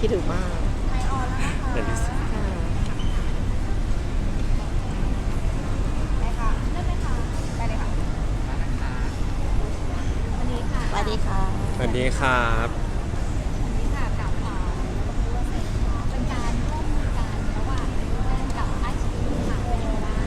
คิดถึงมากไอออนแล้วนะคะค่ะได้ค่ะเริ่มเลยค่ะไปเลยค่ะวันนี้ค่ะสวัสดีค่ะ สวัสดีครับ วันนี้ค่ะกับอ่าเป็นการร่วมมือกันระหว่างแบรนด์กับไอชีค่ะเป็นยังไงบ้าง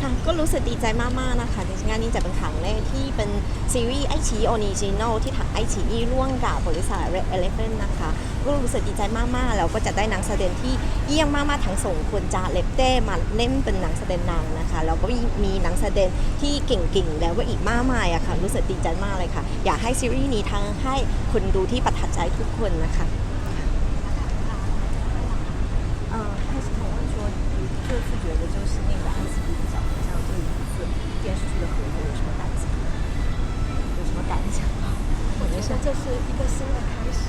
ค่ะก็รู้สึกดีใจมาก ๆ นะคะจริงๆงานนี้จะเป็นครั้งแรกที่เป็นซีรีส์ไอชีออริจินอลที่ทางไอชีร่วมกับบริษัท Red Elephant นะคะ ก็รู้สึกดีใจมาก ๆ แล้วก็จะได้นักแสดงที่เยี่ยมมาก ๆ ทั้งสองคนจาเล็บเต้มาเล่นเป็นนักแสดงนำนะคะ แล้วก็มีนักแสดงที่เก่ง ๆ แล้วก็อีกมากมายอะค่ะ รู้สึกดีใจมากเลยค่ะ อยากให้ซีรีส์นี้ทั้งให้คนดูที่ประทับใจทุกคนนะคะ 嗯，开始讨论说，各自觉得就是那个爱奇艺的 所以这是一个新的开始，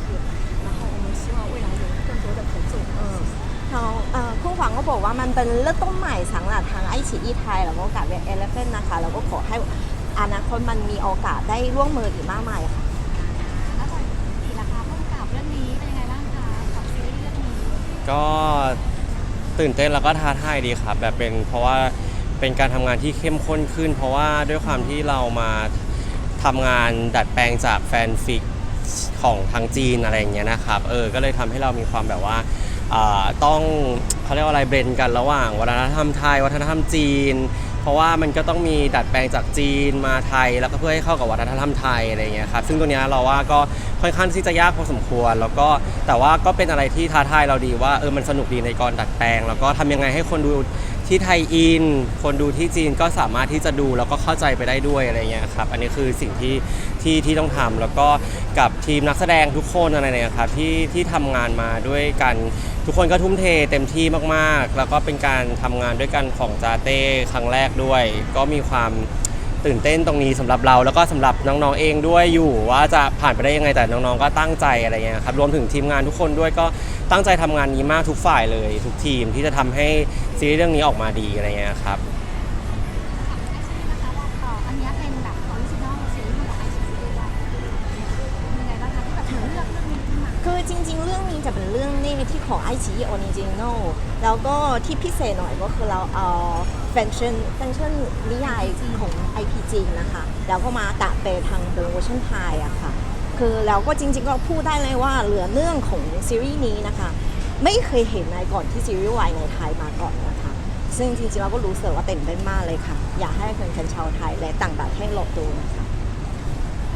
然后我们希望未来有更多的合作。嗯，เขคู่หวังก็บอกว่ามันเป็นเรื่องต้นใหม่สำหรับทางไอชีอีไทยแล้วก็กับเอเลฟเฟนนะคะแล้วก็ขอให้อนาคตมันมีโอกาสได้ร่วมมืออีกมากมายค่ะแล้วตอนนี้ล่ะคะผู้กำกับเรื่องนี้เป็นยังไงบ้างคะกับซีรีส์เรื่องนี้ก็ตื่นเต้นแล้วก็ท้าทายดีครับแบบเป็นเพราะว่าเป็นการทำงานที่เข้มข้นขึ้น เพราะว่าด้วยความที่เรามา ทำงานดัดแปลงจากแฟนฟิกของทางจีนอะไรอย่างเงี้ยนะครับเออก็เลยทำให้เรามีความแบบว่าต้องเขาเรียกว่าอะไรเบรนกันระหว่างวัฒนธรรมไทย วัฒนธรรมจีน เพราะว่ามันก็ต้องมีดัดแปลงจากจีนมาไทย แล้วก็เพื่อให้เข้ากับวัฒนธรรมไทยอะไรอย่างเงี้ยครับซึ่งตัวเนี้ยเราว่าก็ค่อนข้างที่จะยากพอสมควร แล้วก็แต่ว่าก็เป็นอะไรที่ท้าทายเราดีว่าเออมันสนุกดีในการดัดแปลง แล้วก็ทำยังไงให้คนดู ที่ไทยอิน คนดูที่จีนก็สามารถที่จะดูแล้วก็เข้าใจไปได้ด้วยอะไรเงี้ยครับ อันนี้คือสิ่งที่ที่ที่ต้องทำแล้วก็กับทีมนักแสดงทุกคนอะไรเนี่ยครับที่ที่ทำงานมาด้วยกันทุกคนก็ทุ่มเทเต็มที่มากๆ แล้วก็เป็นการทำงานด้วยกันของจาเต้ครั้งแรกด้วย ก็มีความ ตื่นเต้นตรงนี้สำหรับเราแล้วก็สำหรับน้องๆเองด้วยอยู่ว่าจะผ่านไปได้ยังไงแต่น้องๆก็ตั้งใจอะไรเงี้ยครับรวมถึงทีมงานทุกคนด้วยก็ตั้งใจทำงานนี้มากทุกฝ่ายเลย ทุกทีมที่จะทำให้ซีรีส์เรื่องนี้ออกมาดีอะไรเงี้ยครับ จะเป็นเรื่องนี้ที่ของไอชีออริจินอลแล้วก็ที่พิเศษหน่อยก็คือเราเอาแฟชั่นแฟชั่นนิยายของ IP จีนนะคะ แล้วก็มาตัดเปทางเป็นเวอร์ชันไทยอะค่ะ คือเราก็จริงๆก็พูดได้เลยว่าเหลือเรื่องของซีรีส์นี้นะคะ ไม่เคยเห็นในก่อนที่ซีรีส์วายในไทยมาก่อนนะคะ ซึ่งจริงๆเราก็รู้สึกว่าเต็มเต้นมากเลยค่ะ อยากให้แฟนๆชาวไทยและต่างประเทศรอดูนะคะ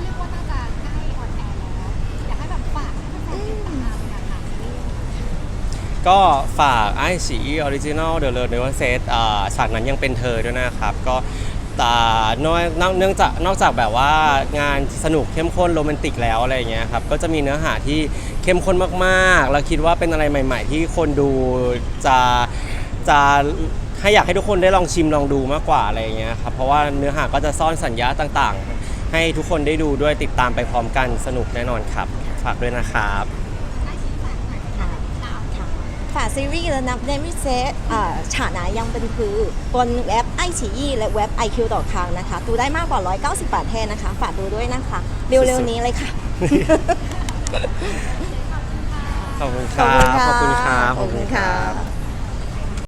เรียกว่าน่าจะ ก็ฝากไอซีออริจินอลเดอะเลิร์เนเวอร์เซตฉากนั้นยังเป็นเธอด้วยนะครับ ก็แต่นอกเนื่องจากนอกจากแบบว่างานสนุกเข้มข้นโรแมนติกแล้วอะไรเงี้ยครับก็จะมีเนื้อหาที่เข้มข้นมากๆ แล้วคิดว่าเป็นอะไรใหม่ ๆ ที่คนดูจะจะให้อยากให้ทุกคนได้ลองชิมลองดูมากกว่าอะไรเงี้ยครับเพราะว่าเนื้อหาก็จะซ่อนสัญญาต่างๆ ให้ทุกคนได้ดูด้วยติดตามไปพร้อมกันสนุกแน่นอนครับ ฝากด้วยนะครับ ไอชีฝากหน่อย ค่ะค่ะ ฝากซีรีส์แล้วนะเดมิเซตฉานะยังเป็นคือบนเว็บไอฉี่และเว็บ IQ ต่อครั้งนะคะ ดูได้มากกว่า 190 บาทแทนนะคะ ฝากดูด้วยนะคะ เร็วๆนี้เลยค่ะ ขอบคุณครับ ขอบคุณครับ ขอบคุณค่ะ